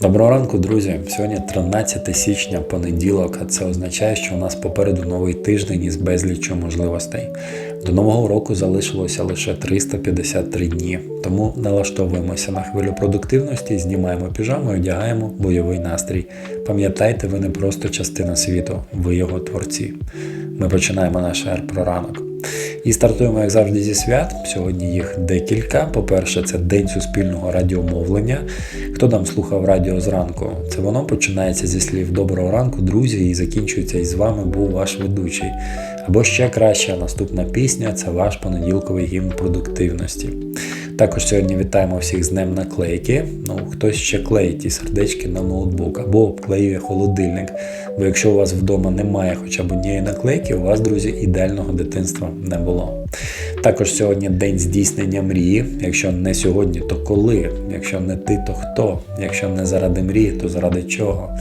Доброго ранку, друзі! Сьогодні 13 січня, понеділок, а це означає, що у нас попереду новий тиждень із безліччю можливостей. До нового року залишилося лише 353 дні, тому налаштовуємося на хвилю продуктивності, знімаємо піжаму і одягаємо бойовий настрій. Пам'ятайте, ви не просто частина світу, ви його творці. Ми починаємо наш ер про ранок. І стартуємо, як завжди, зі свят. Сьогодні їх декілька. По-перше, це День суспільного радіомовлення. Хто там слухав радіо зранку? Це воно починається зі слів Доброго ранку, друзі, і закінчується із вами був ваш ведучий. Або ще краща наступна пісня це ваш понеділковий гімн продуктивності. Також сьогодні вітаємо всіх з Днем наклейки. Ну, хтось ще клеїть ті сердечки на ноутбук або обклеює холодильник. Бо якщо у вас вдома немає хоча б однієї наклейки, у вас, друзі, ідеального дитинства не було. Також сьогодні день здійснення мрії. Якщо не сьогодні, то коли? Якщо не ти, то хто? Якщо не заради мрії, то заради чого?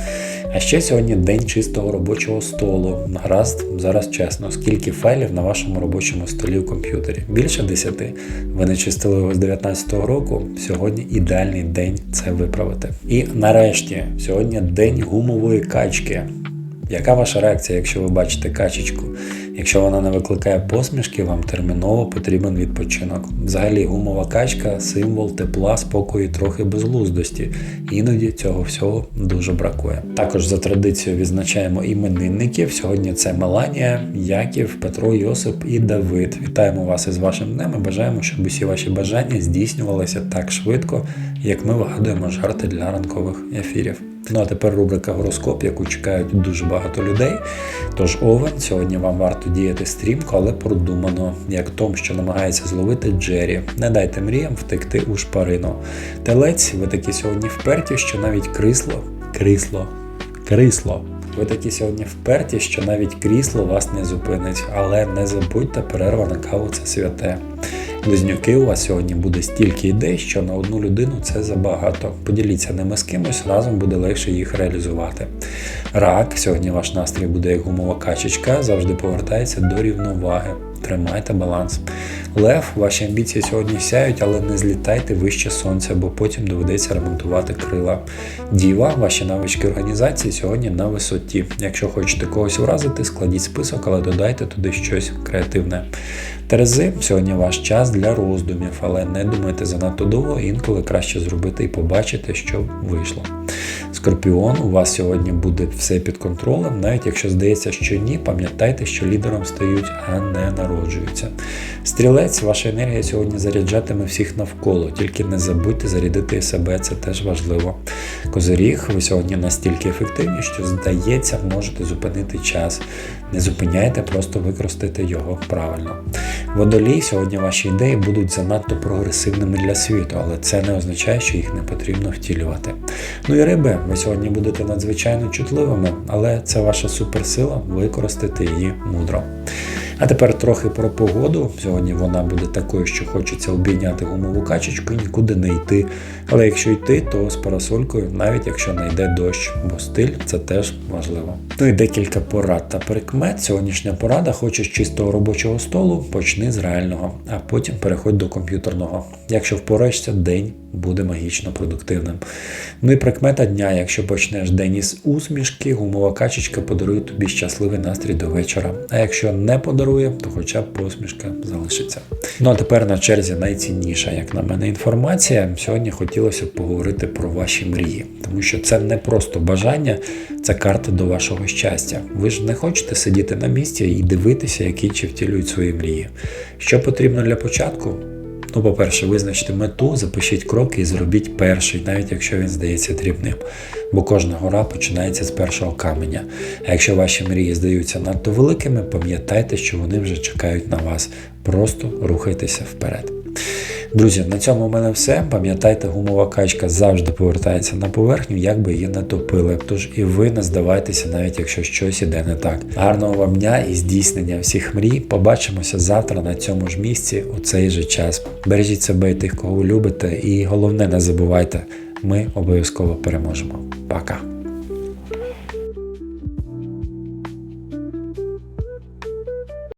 А ще сьогодні день чистого робочого столу. Гаразд, зараз чесно, скільки файлів на вашому робочому столі в комп'ютері? Більше 10. Ви не чистили його з 19-го року. Сьогодні ідеальний день це виправити. І нарешті, сьогодні день гумової качки. Яка ваша реакція, якщо ви бачите качечку? Якщо вона не викликає посмішки, вам терміново потрібен відпочинок. Взагалі, гумова качка символ тепла, спокою, трохи безглуздості. Іноді цього всього дуже бракує. Також за традицією відзначаємо іменинників. Сьогодні це Меланія, Яків, Петро, Йосип і Давид. Вітаємо вас із вашим днем і бажаємо, щоб усі ваші бажання здійснювалися так швидко, як ми вигадуємо жарти для ранкових ефірів. Ну а тепер рубрика гороскоп, яку чекають дуже багато людей. Тож Овен, сьогодні вам варто діяти стрімко, але продумано, як Том, що намагається зловити Джері. Не дайте мріям втекти у шпарину. Телець, ви такі сьогодні вперті, що навіть крисло, крисло, крисло. Ви такі сьогодні вперті, що навіть крісло вас не зупинить, але не забудьте, перерва на каву це святе. Близнюки, у вас сьогодні буде стільки ідей, що на одну людину це забагато. Поділіться ними з кимось, разом буде легше їх реалізувати. Рак, сьогодні ваш настрій буде як гумова качечка, завжди повертається до рівноваги. Тримайте баланс. Лев, ваші амбіції сьогодні сяють, але не злітайте вище сонця, бо потім доведеться ремонтувати крила. Діва, ваші навички організації сьогодні на висоті. Якщо хочете когось вразити, складіть список, але додайте туди щось креативне. Терези, сьогодні ваш час для роздумів, але не думайте занадто довго, інколи краще зробити і побачити, що вийшло. Скорпіон, у вас сьогодні буде все під контролем, навіть якщо здається, що ні, пам'ятайте, що лідером стають, а не народжуються. Стрілець, ваша енергія сьогодні заряджатиме всіх навколо, тільки не забудьте зарядити себе, це теж важливо. Козиріг, ви сьогодні настільки ефективні, що здається, можете зупинити час. Не зупиняйте, просто використайте його правильно. Водолій, сьогодні ваші ідеї будуть занадто прогресивними для світу, але це не означає, що їх не потрібно втілювати. Ну і риби, ви сьогодні будете надзвичайно чутливими, але це ваша суперсила, використати її мудро. А тепер трохи про погоду. Сьогодні вона буде такою, що хочеться обійняти гумову качечку і нікуди не йти. Але якщо йти, то з парасолькою, навіть якщо не йде дощ, бо стиль це теж важливо. Ну і декілька порад та прикмет. Сьогоднішня порада хочеш чистого робочого столу, почни з реального, а потім переходь до комп'ютерного. Якщо впораєшся, день буде магічно продуктивним. Ну і прикмета дня, якщо почнеш день із усмішки, гумова качечка подарує тобі щасливий настрій до вечора. А якщо не подарує, то хоча б посмішка залишиться. Ну а тепер на черзі найцінніша, як на мене, інформація. Сьогодні хотілося б поговорити про ваші мрії, тому що це не просто бажання, це карта до вашого щастя. Ви ж не хочете сидіти на місці і дивитися, які чи втілюють свої мрії. Що потрібно для початку? Ну, по-перше, визначте мету, запишіть кроки і зробіть перший, навіть якщо він здається дрібним. Бо кожна гора починається з першого каменя. А якщо ваші мрії здаються надто великими, пам'ятайте, що вони вже чекають на вас. Просто рухайтеся вперед. Друзі, на цьому в мене все. Пам'ятайте, гумова качка завжди повертається на поверхню, як би її не топили. Тож і ви не здавайтеся, навіть якщо щось іде не так. Гарного вам дня і здійснення всіх мрій. Побачимося завтра на цьому ж місці у цей же час. Бережіть себе і тих, кого любите, і головне, не забувайте, ми обов'язково переможемо. Пока!